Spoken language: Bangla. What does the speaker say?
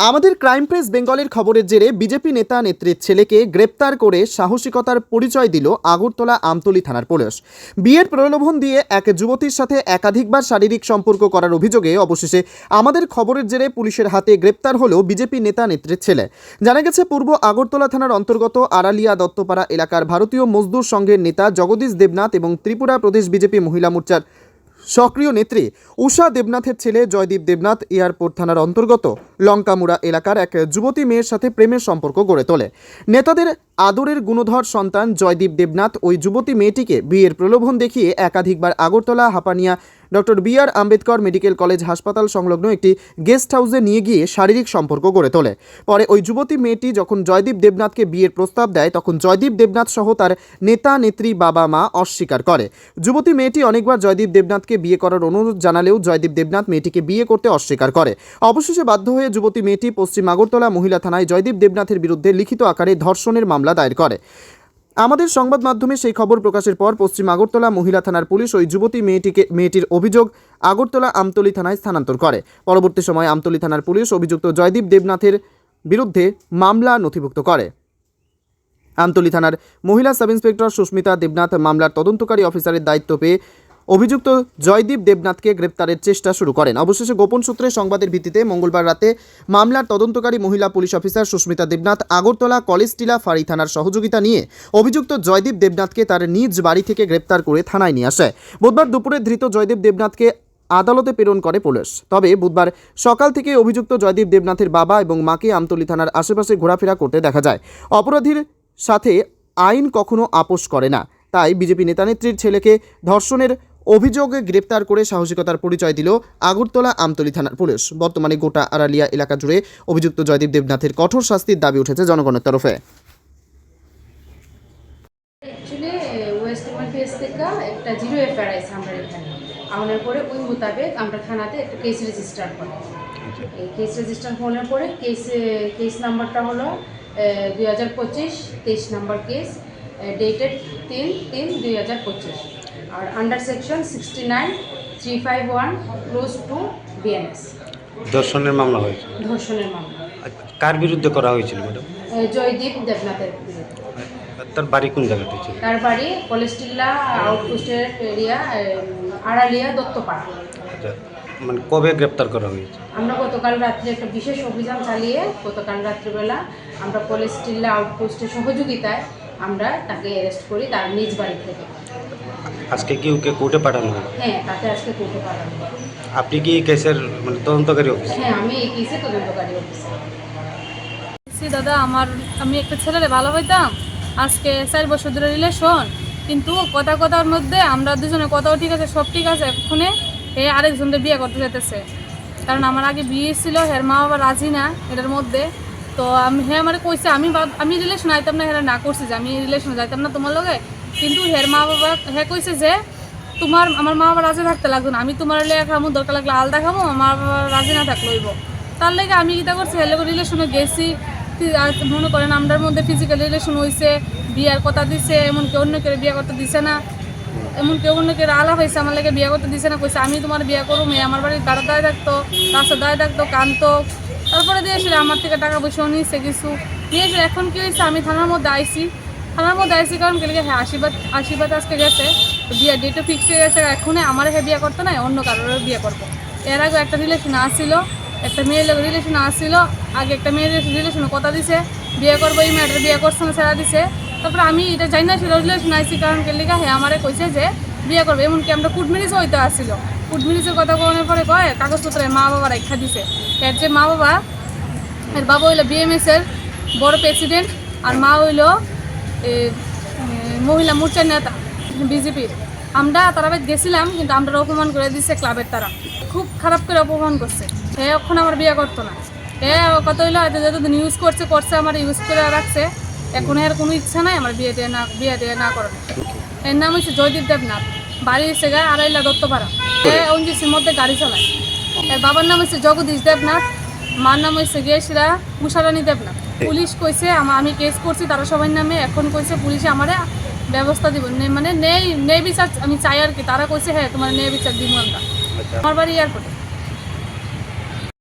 আমাদের ক্রাইম প্রেস বেঙ্গলের খবরের জেরে বিজেপি নেতা নেত্রীর ছেলেকে গ্রেপ্তার করে সাহসিকতার পরিচয় দিল আগরতলা আমতলী থানার পুলিশ। বিয়ের প্রলোভন দিয়ে এক যুবতীর সাথে একাধিকবার শারীরিক সম্পর্ক করার অভিযোগে অবশেষে আমাদের খবরের জেরে পুলিশের হাতে গ্রেপ্তার হলো বিজেপি নেতা নেত্রীর ছেলে। জানা গেছে, পূর্ব আগরতলা থানার অন্তর্গত আড়ালিয়া দত্তপাড়া এলাকার ভারতীয় মজদুর সংঘের নেতা জগদীশ দেবনাথ এবং ত্রিপুরা প্রদেশ বিজেপি মহিলা মোর্চার সক্রিয় নেত্রী উষা দেবনাথের ছেলে জয়দীপ দেবনাথ এয়ারপোর্ট থানার অন্তর্গত লঙ্কামুড়া এলাকার এক যুবতী মেয়ের সাথে প্রেমের সম্পর্ক গড়ে তোলে। নেতাদের আদরের গুণধর সন্তান জয়দীপ দেবনাথ ওই যুবতী মেয়েটিকে বিয়ের প্রলোভন দেখিয়ে একাধিকবার Agartala, Hapania doctor B R Ambedkar medical college হাসপাতাল সংলগ্ন একটি গেস্ট হাউসে নিয়ে গিয়ে শারীরিক সম্পর্ক গড়ে তোলে। পরে ওই যুবতী মেয়েটি যখন জয়দীপ দেবনাথকে বিয়ের প্রস্তাব দেয়, তখন জয়দীপ দেবনাথ সহ তার নেতা, নেত্রী, বাবা, মা অস্বীকার করে। যুবতী মেয়েটি অনেকবার জয়দীপ দেবনাথকে বিয়ে করার অনুরোধ জানালেও জয়দীপ দেবনাথ মেয়েটিকে বিয়ে করতে অস্বীকার করে। অবশেষে বাধ্য হয়ে যুবতী মেয়েটি পশ্চিম আগরতলা মহিলা থানায় জয়দীপ দেবনাথের বিরুদ্ধে লিখিত আকারে ধর্ষণের মামলা দায়ের করে। আমাদের সংবাদ মাধ্যমে সেই খবর প্রকাশের পর পশ্চিম আগরতলা মহিলা থানার পুলিশ ওই যুবতী মেয়েটিকে মেয়েটির অভিযোগ আগরতলা আমতলি থানায় স্থানান্তর করে। পরবর্তী সময় আমতলি থানার পুলিশ অভিযুক্ত জয়দীপ দেবনাথের বিরুদ্ধে মামলা নথিভুক্ত করে। আমতলি থানার মহিলা সাব ইন্সপেক্টর সুস্মিতা দেবনাথ মামলার তদন্তকারী অফিসারের দায়িত্ব পেয়ে অভিযুক্ত জয়দীপ দেবনাথকে গ্রেপ্তারের চেষ্টা শুরু করেন। অবশেষে গোপন সূত্রে সংবাদের ভিত্তিতে মঙ্গলবার রাতে মামলার তদন্তকারী মহিলা police officer Susmita Debnath Agartala college টিলা ফাঁড়ি থানার সহযোগিতা নিয়ে অভিযুক্ত জয়দীপ দেবনাথকে তার নিজ বাড়ি থেকে গ্রেপ্তার করে থানায় নিয়ে আসে। বুধবার দুপুরে ধৃত জয়দীপ দেবনাথকে আদালতে প্রেরণ করে পুলিশ। তবে বুধবার সকাল থেকে অভিযুক্ত জয়দীপ দেবনাথের বাবা এবং মাকে আমতলী থানার আশেপাশে ঘোরাফেরা করতে দেখা যায়। অপরাধীর সাথে আইন কখনো আপোষ করে না। তাই বিজেপি নেতানেত্রীর ছেলেকে ধর্ষণের অভিযোগে গ্রেপ্তার করে সাহসিকতার পরিচয় দিল আগরতলা আমতলী থানার পুলিশ। বর্তমানে গোটা আড়ালিয়া এলাকা জুড়ে অভিযুক্ত জয়দীপ দেবনাথের কঠোর শাস্তির দাবি উঠেছে জনগণের তরফে। একটা পরে ওই মোতাবেক আমরা থানাতে একটা কেস রেজিস্টার করি। এই কেস রেজিস্টার হওয়ার পরে কেস কেস নাম্বারটা হলো দুই হাজার পঁচিশ, তেইশ নাম্বার কেস ডেটেড তিন তিন দুই হাজার পঁচিশ। আর under section sixty nine three five one clause two BNS ধর্ষণের মামলা হয়েছে? ধর্ষণের মামলা। কার বিরুদ্ধে করা হয়েছিল ম্যাডাম জয়দীপ দেবনাথের বিরুদ্ধে। তার বাড়ি কোন জায়গাতে ছিল? তার বাড়ি কলেস্টিল্লা আউটপোস্টের এরিয়া আড়ালিয়া দত্তপাড়া। আচ্ছা মানে কবে গ্রেপ্তার করা হয়েছে? আমরা গতকাল রাত্রে একটা বিশেষ অভিযান চালিয়ে গতকাল রাত্রিবেলা আমরা কলেস্টিল্লা আউটপোস্টের সহযোগিতায় আমরা তাকে অ্যারেস্ট করি তার নিজ বাড়ি থেকে। আজকে কি ওকে কোর্টে পাঠানো হবে হ্যাঁ তাকে আজকে কোর্টে পাঠানো হবে। আপনি কি কেসের মানে তদন্তকারী অফিস হ্যাঁ আমি এই কেসে তদন্তকারী অফিসার সি দাদা আমার আমি একটা ছেলেরে ভালো হইতাম। আজকে চার বছর ধরে রিলেশন কিন্তু কথা কথার মধ্যে আমরা দুজনে কথাও ঠিক আছে সব ঠিক আছে এক্ষণে এ আরেকজনকে বিয়ে করতে যেতেছে কারণ আমার আগে বিয়ে ছিল হের মা বাবা রাজি না এটার মধ্যে। তো আমি হ্যাঁ আমার কইছে আমি আমি রিলেশন আইতাম না হেরা না করছি যে আমি রিলেশন যাইতাম না তোমার লগে। কিন্তু হের মা বাবা, হে কইছে যে, তোমার, আমার মা বাবা রাজি থাকতে লাগবে না। আমি তোমার লেগে খামো, দরকার লাগলে আলাদা খামো আমার বাবা রাজি না থাকলে হইব। তার লেগে আমি কিতা করছি, হের লগে রিলেশনে গেছি। মনে করেন আমরার মধ্যে ফিজিক্যাল রিলেশন হয়েছে বিয়ার কথা দিছে, এমনকি অন্য কেউ বিয়ে করতে দিছে না। এমন এমনকি অন্য কেউ আলাপ হয়েছে আমার লাগে বিয়ে করতে দিছে না, কইছে, আমি তোমার বিয়ে করব, মেয়ে আমার বাড়ির দাঁড়া দাঁড়ায় থাকতো রাস্তা দাঁড়ায় থাকতো কানতো তারপরে দিয়েছিল আমার থেকে টাকা পয়সাও নিয়েছে কিছু। নিয়েছিল এখন কি হয়েছে আমি থানার মধ্যে আইছি। থানার মধ্যে আইসি কারণ কেলে হ্যাঁ আশীর্বাদ আশীর্বাদ আজকে গেছে তো বিয়ের ডেটও ফিক্সড হয়ে গেছে এখনই আমার হ্যাঁ বিয়ে করতে নাই, অন্য কারোর বিয়ে করব। এর আগে একটা রিলেশন আসছিল একটা মেয়ের লোক রিলেশন আসছিল আগে একটা মেয়ের রিলেশনে কথা দিছে, বিয়ে করব, এই মেয়েটার বিয়ে করছে না ছেড়া দিছে। তারপরে আমি এটা জানি না ছিল রিলেশন আইসি কারণ কেলে হ্যাঁ আমারে কইছে যে বিয়ে করবে, এমনকি আমরা কুটমিরিজও হইতে আসছিল কুটমিরিজের কথা কোনের পরে কয়, কাগজপত্রে মা বাবা রেখা দিছে। এর যে মা বাবা এর বাবা হইল বিএমএস এর বড় প্রেসিডেন্ট আর মা হইল মহিলা মোর্চার নেতা বিজেপির আমরা তারা বাড়ি গেছিলাম, কিন্তু আমরা অপমান করে দিচ্ছে ক্লাবের তারা। খুব খারাপ করে অপমান করছে। এ, এখন আমার বিয়ে করতো না। এ কত হইল যতদিন ইউজ করছে করছে, আমার ইউজ করে রাখছে। এখন এর কোনো ইচ্ছা নাই আমার বিয়ে দিয়ে না, বিয়ে দিয়ে না করানো এর নাম হচ্ছে জয়দীপ দেবনাথ। বাড়ি এসে গায়ে আড়াইলা দত্তপাড়া। এ ওনজিসির মধ্যে গাড়ি চালায়। এর বাবার নাম হচ্ছে জগদীশ দেবনাথ। মার নাম হচ্ছে গিয়েছিলা উষারানী দেবনাথ। পুলিশ কইছে আমা- কেস করছি তারা সবাই নামে এখন কইছে পুলিশে আমারে ব্যবস্থা দিব। নেই মানে নেই নেই বিচার আমি চাই আর কি তারা কইছে হ্যাঁ তোমার নেই বিচার দিব আমরা। আচ্ছা। আমার বাড়ি এয়ারপোর্টে